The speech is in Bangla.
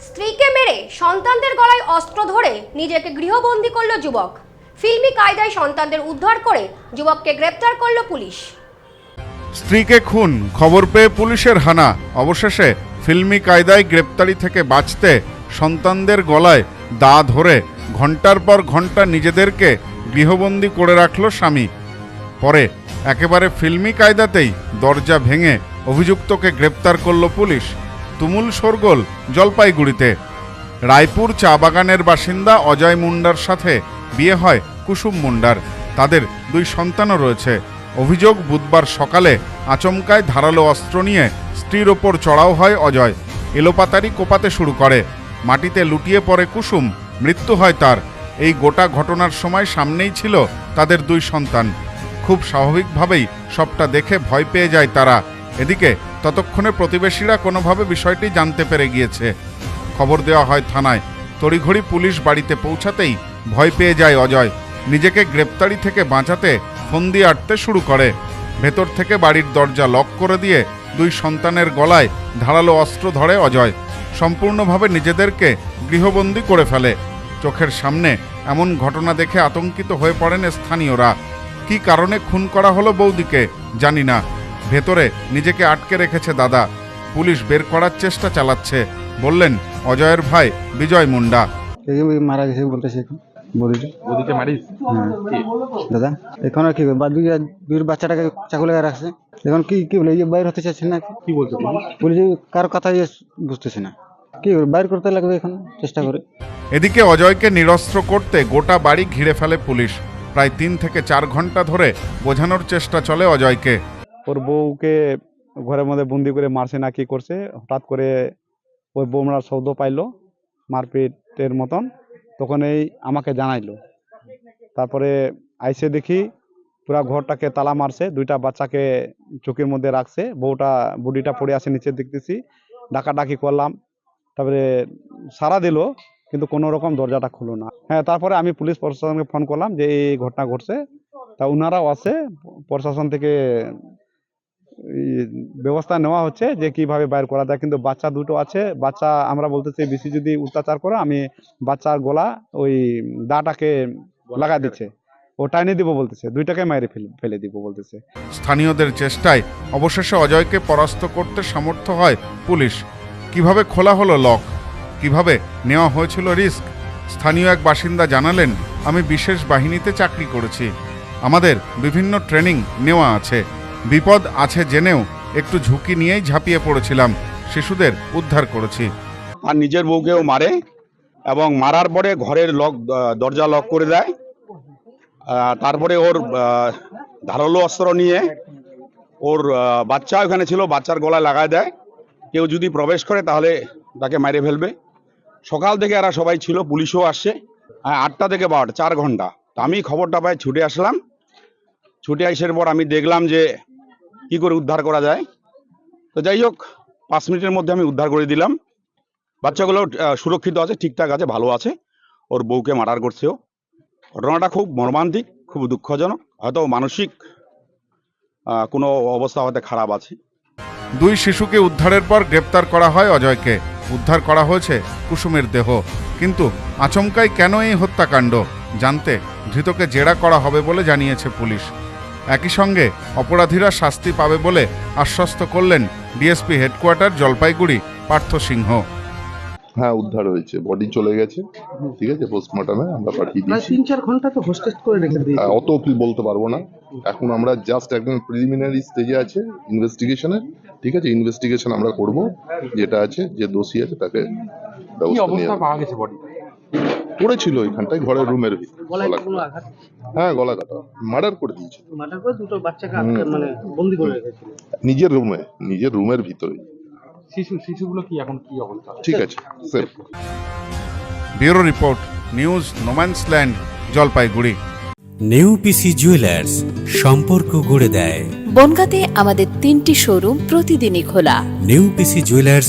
স্ত্রীকে মেরে সন্তানদের গলায় অস্ত্র ধরে নিজেকে গৃহবন্দী করল যুবক। ফিল্মি কায়দায় সন্তানদের উদ্ধার করে যুবককে গ্রেপ্তার করল পুলিশ। স্ত্রীকে খুন, খবর পেয়ে পুলিশের হানা। অবশেষে ফিল্মি কায়দায় গ্রেপ্তারি থেকে বাঁচতে সন্তানদের গলায় দা ধরে ঘণ্টার পর ঘণ্টা নিজেদেরকে গৃহবন্দী করে রাখল স্বামী। পরে একেবারে ফিল্মি কায়দাতেই দরজা ভেঙে অভিযুক্তকে গ্রেপ্তার করল পুলিশ। তুমুল শোরগোল জলপাইগুড়িতে। রায়পুর চা বাগানের বাসিন্দা অজয় মুন্ডার সাথে বিয়ে হয় কুসুম মুন্ডার। তাদের দুই সন্তানও রয়েছে। অভিযোগ বুধবার সকালে আচমকায় ধারালো অস্ত্র নিয়ে স্ত্রীর ওপর চড়াও হয় অজয়। এলোপাতারি কোপাতে শুরু করে। মাটিতে লুটিয়ে পড়ে কুসুম, মৃত্যু হয় তার। এই গোটা ঘটনার সময় সামনেই ছিল তাদের দুই সন্তান। খুব স্বাভাবিকভাবেই সবটা দেখে ভয় পেয়ে যায় তারা। এদিকে ততক্ষণে প্রতিবেশীরা কোনোভাবে বিষয়টি জানতে পেরে গিয়েছে। খবর দেওয়া হয় থানায়। তড়িঘড়ি পুলিশ বাড়িতে পৌঁছাতেই ভয় পেয়ে যায় অজয়। নিজেকে গ্রেপ্তারি থেকে বাঁচাতে ফন্দি আটতে শুরু করে। ভেতর থেকে বাড়ির দরজা লক করে দিয়ে দুই সন্তানের গলায় ধারালো অস্ত্র ধরে অজয়। সম্পূর্ণভাবে নিজেদেরকে গৃহবন্দী করে ফেলে। চোখের সামনে এমন ঘটনা দেখে আতঙ্কিত হয়ে পড়েন স্থানীয়রা। কী কারণে খুন করা হলো বৌদিকে জানি না। ভেতরে নিজেকে আটকে রেখেছে দাদা। পুলিশ বের করার চেষ্টা চালাচ্ছে। বললেন অজয়ের ভাই বিজয় মুন্ডা। মারা গেছে বলতেছে এখন বলিটা মারিস? হ্যাঁ। দাদা এখন আর কি দুই বাচ্চাটাকে চাকু লাগা রাখছে। এখন কি কি বলে এই যে বাইর হতে চাচ্ছে না? কি বলছে পুলিশ পুলিশ কার কথা ইয়ে বুঝতেছে না। কি বাইর করতে লাগবে এখন চেষ্টা করে। এদিকে অজয়কে নিরস্ত্র করতে গোটা বাড়ি ঘিরে ফেলে পুলিশ। প্রায় তিন থেকে চার ঘণ্টা ধরে বোঝানোর চেষ্টা চলে অজয়কে। ওর বউকে ঘরের মধ্যে বন্দি করে মারছে না কি করছে, হঠাৎ করে ওই বোমরার শব্দ পাইলো মারপিটের মতন, তখন এই আমাকে জানাইলো। তারপরে আইসে দেখি পুরা ঘরটাকে তালা মারছে, দুইটা বাচ্চাকে চোখের মধ্যে রাখছে, বউটা বডিটা পড়ে আছে নিচে দেখতেছি, ডাকাডাকি করলাম, তারপরে সারা দিল, কিন্তু কোনো রকম দরজাটা খুলো না। হ্যাঁ তারপরে আমি পুলিশ প্রশাসনকে ফোন করলাম যে এই ঘটনা ঘটছে, তা ওনারাও আছে, প্রশাসন থেকে ব্যবস্থা নেওয়া হচ্ছে যে কীভাবে বাইর করা যায়। কিন্তু বাচ্চা দুটো আছে। বাচ্চা আমরা বলতেছি বেশি যদি অত্যাচার করে আমি বাচ্চার গলা ওই দাটাকে লাগা দিচ্ছে। ও টাইনে দিব বলতেছে। দুইটাকে মাইরে ফেলে ফেলে দিব বলতেছে। স্থানীয়দের চেষ্টায় অবশেষে অজয়কে পরাস্ত করতে সমর্থ হয় পুলিশ। কীভাবে খোলা হলো লক? কীভাবে নেওয়া হয়েছিল রিস্ক? স্থানীয় এক বাসিন্দা জানালেন আমি বিশেষ বাহিনীতে চাকরি করেছি। আমাদের বিভিন্ন ট্রেনিং নেওয়া আছে। বিপদ আছে জেনেও একটু ঝুঁকি নিয়েই ঝাঁপিয়ে পড়েছিলাম শিশুদের উদ্ধার করেছি। আর নিজের বউকেও মারে এবং মারার পরে ঘরের লক দরজা লক করে দেয়। তারপরে ওর ধারালো অস্ত্র নিয়ে ওর বাচ্চা ওখানে ছিল বাচ্চার গলায় লাগায় দেয়। কেউ যদি প্রবেশ করে তাহলে তাকে মেরে ফেলবে। সকাল থেকে এরা সবাই ছিল পুলিশও আসছে। হ্যাঁ, আটটা থেকে বারোটা চার ঘণ্টা। আমি খবরটা পাই ছুটে আসলাম। ছুটে আসার পর আমি দেখলাম যে কি করে উদ্ধার করা যায়? তো যাই হোক, পাঁচ মিনিটের মধ্যে আমি উদ্ধার করে দিলাম। বাচ্চাগুলো সুরক্ষিত আছে, ঠিকঠাক আছে, ভালো আছে। ওর বউকে মার্ডার করছেও ঘটনাটা খুব মর্মান্তিক, খুব দুঃখজনক। হয়তো মানসিক কোনো অবস্থা হয়তো খারাপ আছে। দুই শিশুকে উদ্ধারের পর গ্রেপ্তার করা হয় অজয়কে। উদ্ধার করা হয়েছে কুসুমের দেহ। কিন্তু আচমকাই কেন এই হত্যাকাণ্ড? জানতে ধৃতকে জেরা করা হবে বলে জানিয়েছে পুলিশ। একই সঙ্গে অপরাধীরা শাস্তি পাবে বলে আশ্বস্ত করলেন ডিএসপি হেডকোয়ার্টার জলপাইগুড়ি পার্থ সিংহ। হ্যাঁ উদ্ধার হয়েছে। বডি চলে গেছে। ঠিক আছে পোস্টমর্টমে আমরা পাঠিয়ে দিয়েছি। তিন চার ঘণ্টা তো হোস্টেজ করে রেখে দিয়েছে। আহ, অত কি বলতে পারব না। এখন আমরা জাস্ট একদম প্রিলিমিনারি স্টেজে আছে ইনভেস্টিগেশনের ঠিক আছে ইনভেস্টিগেশন আমরা করব। যেটা আছে যে দোষী আছে তাকে কি ব্যবস্থা নিয়ে অবস্থা পাওয়া গেছে বডি পড়েছিল এখানটায় ঘরের রুমের ভিতরে গলা হ্যাঁ গলা কাটা মার্ডার করে দিয়েছে মার্ডার করে দুটো বাচ্চাকে মানে বন্দি করে রেখেছিল। নিজের রুমে নিজের রুমের ভিতরে শিশু শিশুগুলো কি এখন কি অবস্থা? ঠিক আছে safe. Bureau report news no man's land Jalpaiguri. New PC jewellers সম্পর্ক গড়ে দেয়। বনগাঁতে আমাদের তিনটি শোরুম প্রতিদিনই খোলা। New PC jewellers